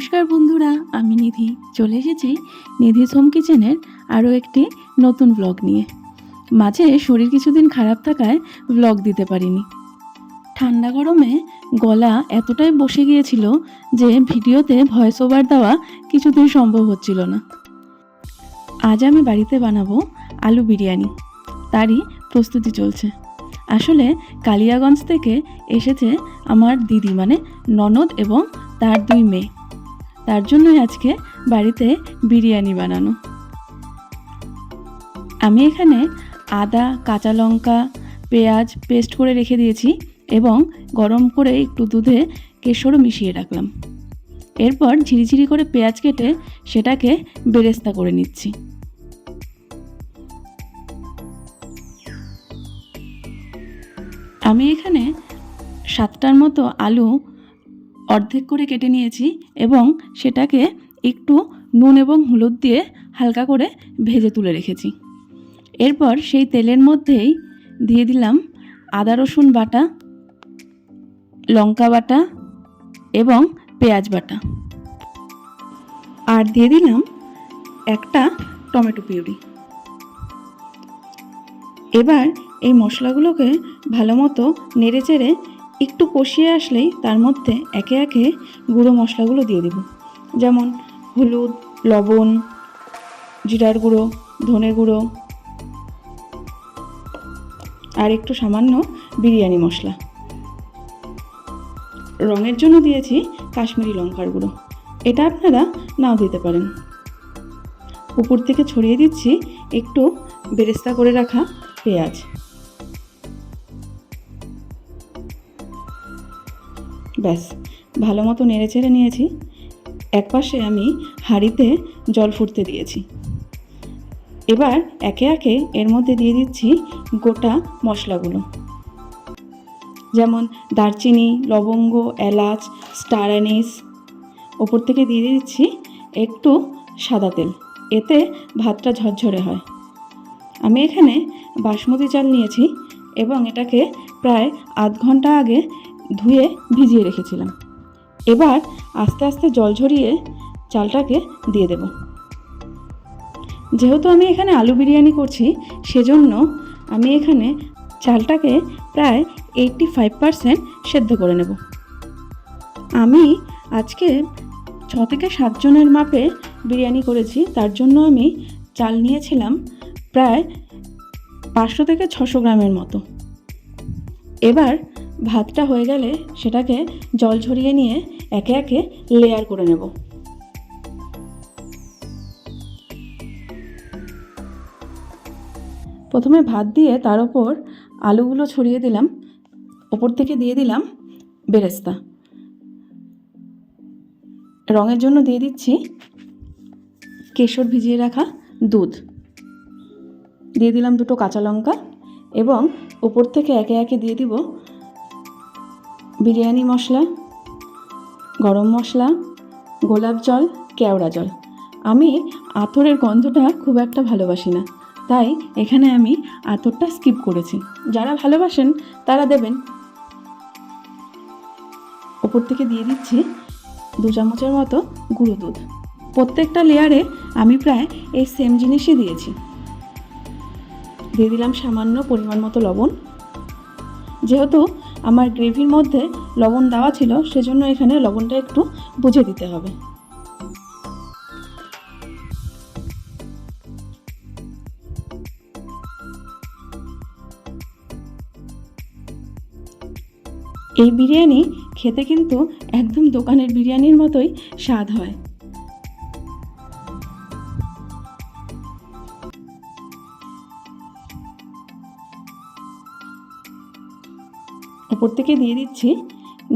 নমস্কার বন্ধুরা, আমি নিধি। চলে এসেছি নিধি সোম কিচেনের আরও একটি নতুন ব্লগ নিয়ে। মাঝে শরীর কিছুদিন খারাপ থাকায় ব্লগ দিতে পারিনি। ঠান্ডা গরমে গলা এতটাই বসে গিয়েছিল যে ভিডিওতে ভয়েস ওভার দেওয়া কিছুতেই সম্ভব হচ্ছিল না। আজ আমি বাড়িতে বানাবো আলু বিরিয়ানি। তারই প্রস্তুতি চলছে। আসলে কালিয়াগঞ্জ থেকে এসেছে আমার দিদি মানে ননদ এবং তার দুই মেয়ে। তার জন্যই আজকে বাড়িতে বিরিয়ানি বানানো। আমি এখানে আদা, কাঁচা লঙ্কা, পেঁয়াজ পেস্ট করে রেখে দিয়েছি এবং গরম করে একটু দুধে কেশরও মিশিয়ে রাখলাম। এরপর ঝিরিঝিরি করে পেঁয়াজ কেটে সেটাকে বেরেস্তা করে নিচ্ছি। আমি এখানে সাতটার মতো আলু অর্ধেক করে কেটে নিয়েছি এবং সেটাকে একটু নুন এবং হলুদ দিয়ে হালকা করে ভেজে তুলে রেখেছি। এরপর সেই তেলের মধ্যেই দিয়ে দিলাম আদা, রসুন বাটা, লঙ্কা বাটা এবং পেঁয়াজ বাটা। আর দিয়ে দিলাম একটা টমেটো পিউরি। এবার এই মশলাগুলোকে ভালো মতো নেড়ে চেড়ে একটু কষিয়ে আসলেই তার মধ্যে একে একে গুঁড়ো মশলাগুলো দিয়ে দেব। যেমন হলুদ, লবণ, জিরার গুঁড়ো ধনে গুঁড়ো আর একটু সামান্য বিরিয়ানি মশলা। রঙের জন্য দিয়েছি কাশ্মীরি লঙ্কার গুঁড়ো। এটা আপনারা নাও দিতে পারেন। উপর থেকে ছড়িয়ে দিচ্ছি একটু বেরেস্তা করে রাখা পেঁয়াজ। ব্যাস, ভালো মতো নেড়ে চেড়ে নিয়েছি। একপাশে আমি হাঁড়িতে জল ফুটতে দিয়েছি। এবার একে একে এর মধ্যে দিয়ে দিচ্ছি গোটা মশলাগুলো। যেমন দারচিনি, লবঙ্গ, এলাচ, স্টার অ্যানিস। ওপর থেকে দিয়ে দিচ্ছি একটু সাদা তেল। এতে ভাতটা ঝরঝরে হয়। আমি এখানে বাসমতি চাল নিয়েছি এবং এটাকে প্রায় আধ ঘণ্টা আগে ধুয়ে ভিজিয়ে রেখেছিলাম। এবার আস্তে আস্তে জল ঝরিয়ে চালটাকে দিয়ে দেব। যেহেতু আমি এখানে আলু বিরিয়ানি করছি, সেজন্য আমি এখানে চালটাকে প্রায় এইটটি ফাইভ পারসেন্ট সেদ্ধ করে নেব। আমি আজকে ছ থেকে সাতজনের মাপে বিরিয়ানি করেছি, তার জন্য আমি চাল নিয়েছিলাম প্রায় পাঁচশো থেকে ছশো গ্রামের মতো। এবার ভাতটা হয়ে গেলে সেটাকে জল ঝরিয়ে নিয়ে একে একে লেয়ার করে নেব। প্রথমে ভাত দিয়ে তার ওপর আলুগুলো ছড়িয়ে দিলাম। ওপর থেকে দিয়ে দিলাম বেরেস্তা। রঙের জন্য দিয়ে দিচ্ছি কেশর ভিজিয়ে রাখা দুধ। দিয়ে দিলাম দুটো কাঁচা লঙ্কা এবং ওপর থেকে একে একে দিয়ে দিব বিরিয়ানি মশলা, গরম মশলা, গোলাপ জল, কেওড়া জল। আমি আতরের গন্ধটা খুব একটা ভালোবাসি না, তাই এখানে আমি আতরটা স্কিপ করেছি। যারা ভালোবাসেন, তারা দেবেন। ওপর থেকে দিয়ে দিচ্ছি দু চামচের মতো গুঁড়ো দুধ। প্রত্যেকটা লেয়ারে আমি প্রায় এই সেম জিনিসই দিয়েছি। দিয়ে দিলাম সামান্য পরিমাণ মতো লবণ। যেহেতু আমার গ্রেভির মধ্যে লবণ দেওয়া ছিল, সেজন্য এখানে লবণটা একটু বুঝে দিতে হবে। এই বিরিয়ানি খেতে কিন্তু একদম দোকানের বিরিয়ানির মতোই স্বাদ হয়। ওপর থেকে দিয়ে দিচ্ছি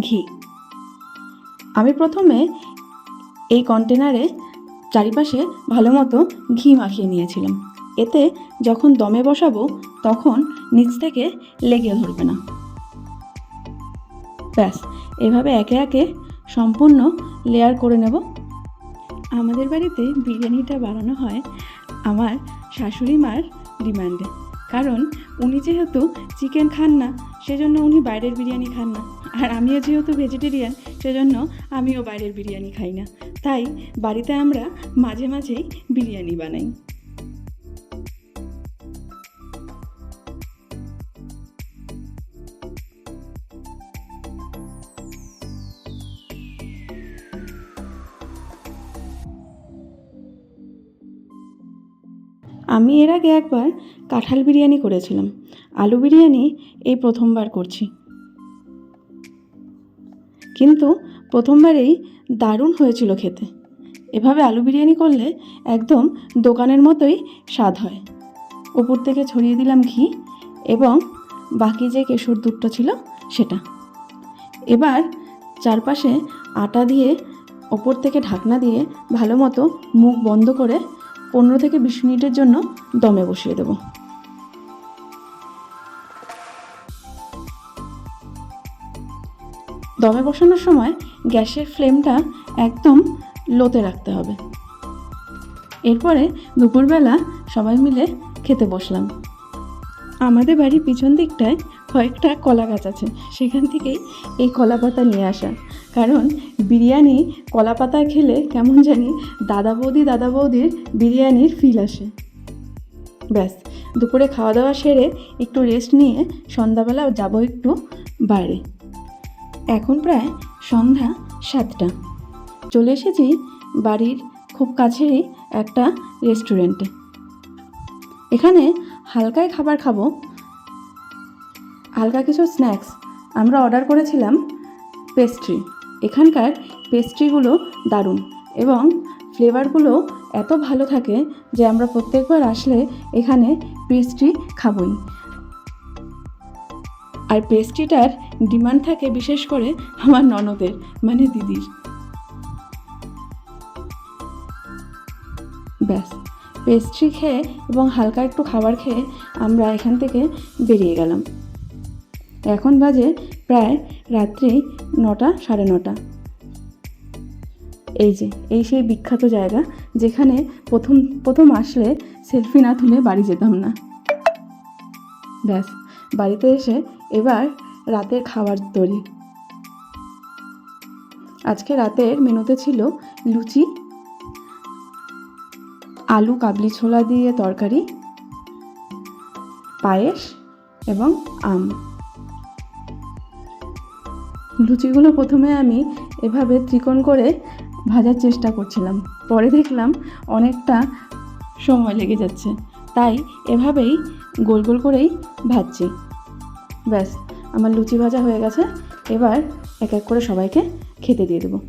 ঘি। আমি প্রথমে এই কন্টেনারে চারিপাশে ভালো মতো ঘি মাখিয়ে নিয়েছিলাম। এতে যখন দমে বসাবো, তখন নিচ থেকে লেগে ধরবে না। ব্যাস, এভাবে একে একে সম্পূর্ণ লেয়ার করে নেব। আমাদের বাড়িতে বিরিয়ানিটা বানানো হয় আমার শাশুড়ি মার ডিমান্ডে কারণ উনি যেহেতু চিকেন খান না সেজন্য উনি বাইরের বিরিয়ানি খান না। আর আমিও যেহেতু ভেজিটেরিয়ান সেজন্য আমিও বাইরের বিরিয়ানি খাই না। তাই বাড়িতে আমরা মাঝে মাঝেই বিরিয়ানি বানাই। আমি এর আগে একবার কাঁঠাল বিরিয়ানি করেছিলাম। আলু বিরিয়ানি এই প্রথমবার করছি। কিন্তু প্রথমবারেই দারুণ হয়েছিল খেতে। এভাবে আলু বিরিয়ানি করলে একদম দোকানের মতোই স্বাদ হয়। উপর থেকে ছড়িয়ে দিলাম ঘি এবং বাকি যে কেশর দুধটা ছিল সেটা। এবার চারপাশে আটা দিয়ে ওপর থেকে ঢাকনা দিয়ে ভালো মতো মুখ বন্ধ করে পনেরো থেকে বিশ মিনিটের জন্য দমে বসিয়ে দেবো। দমে বসানোর সময় গ্যাসের ফ্লেমটা একদম লোতে রাখতে হবে। এরপরে দুপুরবেলা সবাই মিলে খেতে বসলাম। আমাদের বাড়ির পিছন দিকটায় কয়েকটা কলা গাছ আছে। সেখান থেকেই এই কলা পাতা নিয়ে আসা। কারণ বিরিয়ানি কলা পাতা খেলে কেমন জানি দাদা বৌদি দাদা বৌদির বিরিয়ানির ফিল আসে। ব্যাস, দুপুরে খাওয়া দাওয়া সেরে একটু রেস্ট নিয়ে সন্ধ্যাবেলা যাব একটু বাইরে। এখন প্রায় সন্ধ্যা সাতটা। চলে এসেছি বাড়ির খুব কাছেরই একটা রেস্টুরেন্টে এখানে হালকায় খাবার খাব হালকা কিছু স্ন্যাক্স। আমরা অর্ডার করেছিলাম পেস্ট্রি। এখানকার পেস্ট্রিগুলো দারুণ এবং ফ্লেভারগুলো এত ভালো থাকে যে আমরা প্রত্যেকবার আসলে এখানে পেস্ট্রি খাবই। আর পেস্ট্রিটার ডিমান্ড থাকে বিশেষ করে আমার ননদের মানে দিদির। ব্যাস, পেস্ট্রি খেয়ে এবং হালকা একটু খাবার খেয়ে আমরা এখান থেকে বেরিয়ে গেলাম। এখন বাজে প্রায় রাত্রি নটা, সাড়ে নটা। এই যে, এই সেই বিখ্যাত জায়গা যেখানে প্রথম প্রথম আসলে সেলফি না তুলে বাড়ি যেতাম না। ব্যাস, বাড়িতে এসে এবার রাতের খাবার তৈরি। আজকে রাতের মেনুতে ছিল লুচি, আলু কাবলি ছোলা দিয়ে তরকারি, পায়েস এবং আম। লুচিগুলো প্রথমে আমি এভাবে ত্রিকোণ করে ভাজার চেষ্টা করছিলাম। পরে দেখলাম অনেকটা সময় লেগে যাচ্ছে। তাই এভাবেই গোল গোল করেই ভাজছি। ব্যাস, আমার লুচি ভাজা হয়ে গেছে। এবার এক এক করে সবাইকে খেতে দিয়ে দেবো।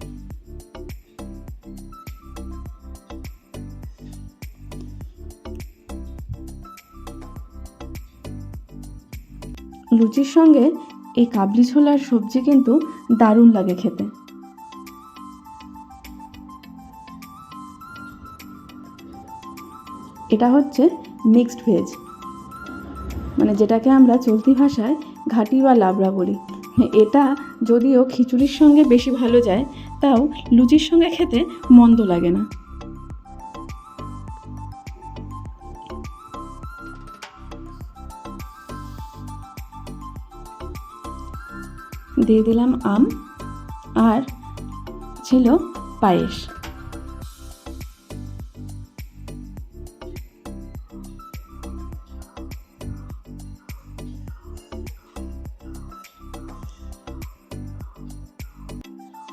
লুচির সঙ্গে এই কাবলি ছোলার সবজি কিন্তু দারুণ লাগে খেতে। এটা হচ্ছে মিক্সড ভেজ মানে যেটাকে আমরা চলতি ভাষায় ঘাটি বা লাবড়া বলি। এটা যদিও খিচুড়ির সঙ্গে বেশি ভালো যায়, তাও লুচির সঙ্গে খেতে মন্দ লাগে না। দিয়ে দিলাম আম আর ছিল পায়েস।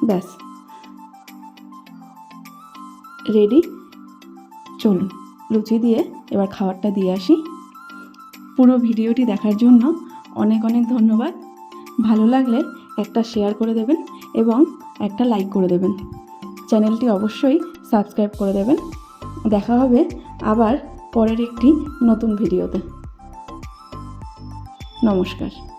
ব্যাস। রেডি? চলুন লুচি দিয়ে এবার খাবারটা দিয়ে আসি। পুরো ভিডিওটি দেখার জন্য অনেক অনেক ধন্যবাদ। ভালো লাগলে একটা শেয়ার করে দেবেন এবং একটা লাইক করে দেবেন। চ্যানেলটি অবশ্যই সাবস্ক্রাইব করে দেবেন। দেখা হবে আবার পরের একটি নতুন ভিডিওতে নমস্কার।